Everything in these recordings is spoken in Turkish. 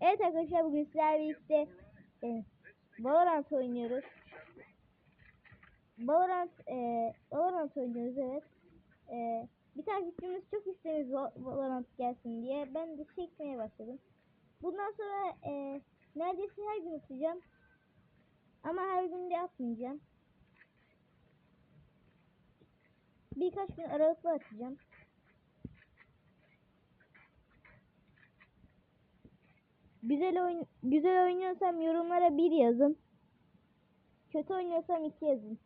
Evet arkadaşlar bugün sizlerle birlikte e, Valorant oynuyoruz. Valorant e, Valorant oynuyoruz evet. E, bir takipçimiz çok istemiz Valorant gelsin diye ben de çekmeye başladım. Bundan sonra e, neredeyse her gün atacağım. Ama her gün de atmayacağım. Birkaç gün aralıklı atacağım. Güzel oyun güzel oynuyorsam yorumlara bir yazın. Kötü oynuyorsam iki yazın.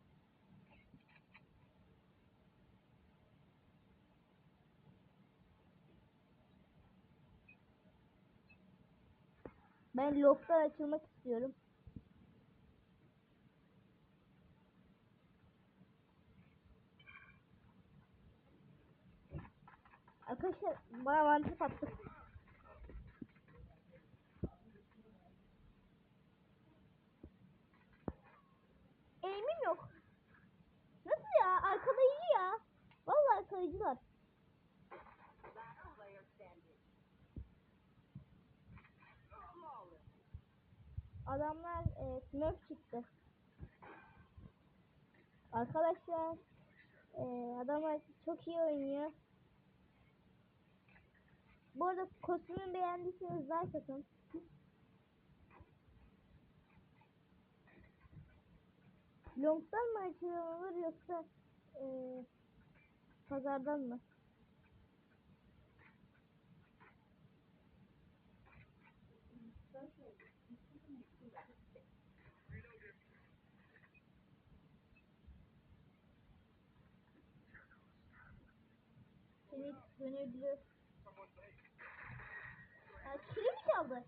Ben lobdan açılmak istiyorum. Arkadaşlar bana mantık attık. Eğimim yok. Nasıl ya? Arkalayıcı ya. Vallahi arkalayıcılar. Adamlar e, smurf çıktı. Arkadaşlar e, adamlar çok iyi oynuyor. Bu arada kostümü beğendiyseniz like atın. Long'dan mı açılır yoksa e, pazardan mı? Seni dönebilir. Ya, kili mi çaldı?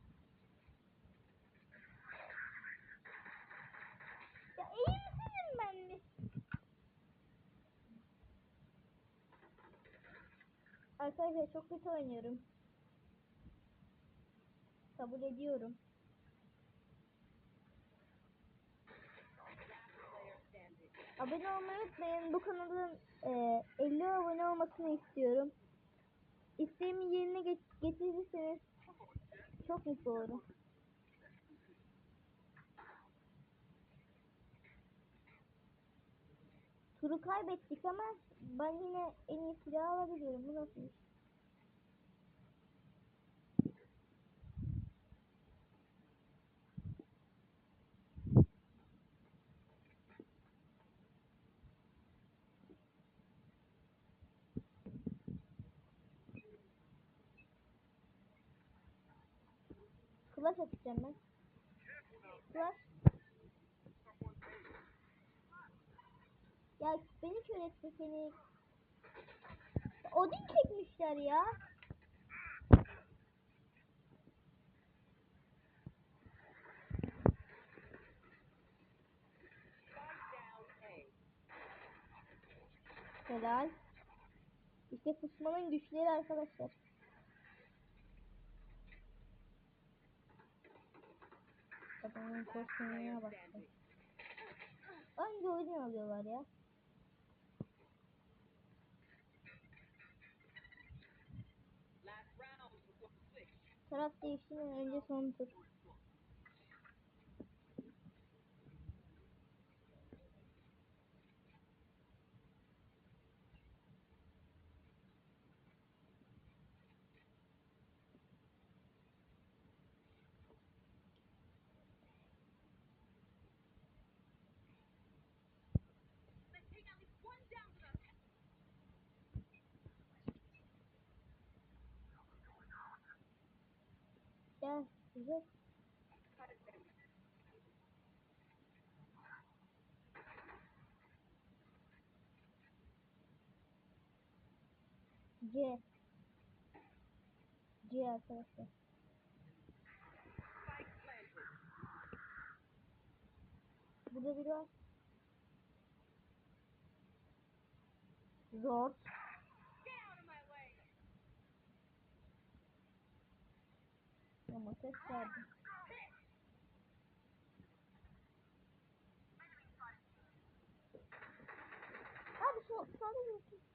Ya iyi misiniz ben mi? Arkadaşlar çok kötü oynuyorum. Kabul ediyorum. Abone olmayı unutmayın. Bu kanalın e, 50 abone olmasını istiyorum. İsteğimi yerine get getirirseniz çok mutlu olurum. Turu kaybettik ama ben yine en iyi silahı alabiliyorum. Bu nasıl iş? Flash atacağım ben. Flash. Ya beni kör etti seni. Odin çekmişler ya. Helal. İşte fısmanın güçleri arkadaşlar. Adamın kostümüne baktım. Hangi oyun alıyorlar ya? Taraf değiştirmeden önce son tur. Güzel. C. C arkadaşlar. Burada biri var. Zor. como você sabe. Ah, deixa eu...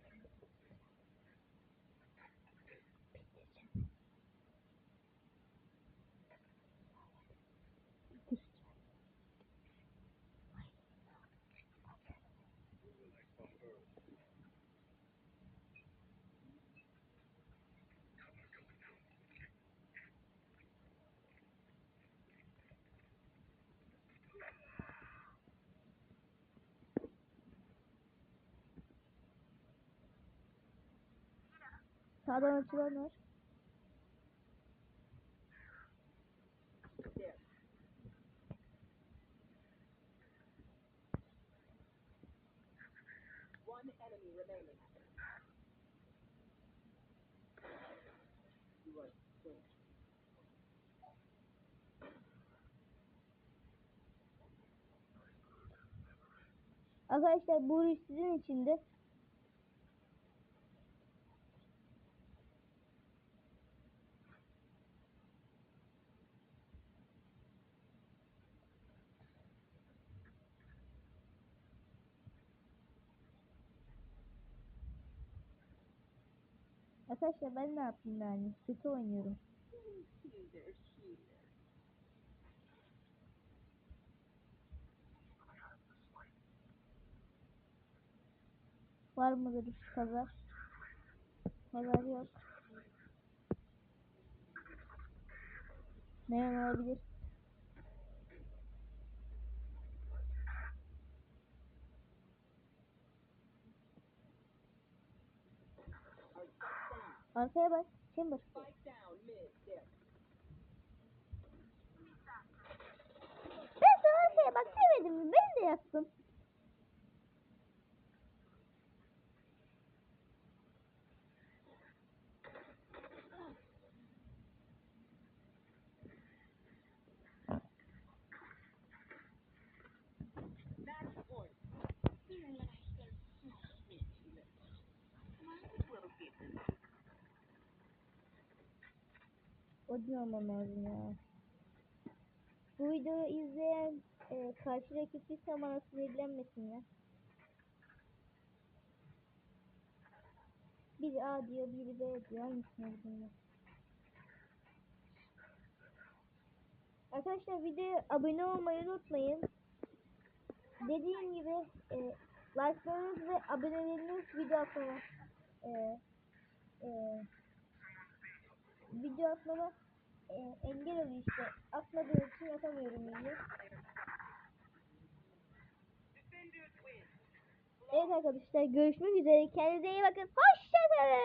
Sağdan açılan var. Arkadaşlar bu iş sizin içinde. Arkadaşlar ben ne yapayım yani? Kötü oynuyorum. Var mıdır şu pazar? Pazar yok. Ne olabilir? Arkaya bak. Chamber. Ben sana arkaya bak demedim mi? Ben de yaptım. Odin olmam lazım ya. Bu videoyu izleyen e, karşı rakip bir bana sinirlenmesinler. Biri A diyor, biri B diyor. Hangisini bilmiyorum. Arkadaşlar videoya abone olmayı unutmayın. Dediğim gibi e, like'larınız ve aboneleriniz video atmama e, e, video atmama e, engel oluyor işte. Atmadığım için atamıyorum video. Evet arkadaşlar görüşmek üzere. Kendinize iyi bakın. Hoşçakalın.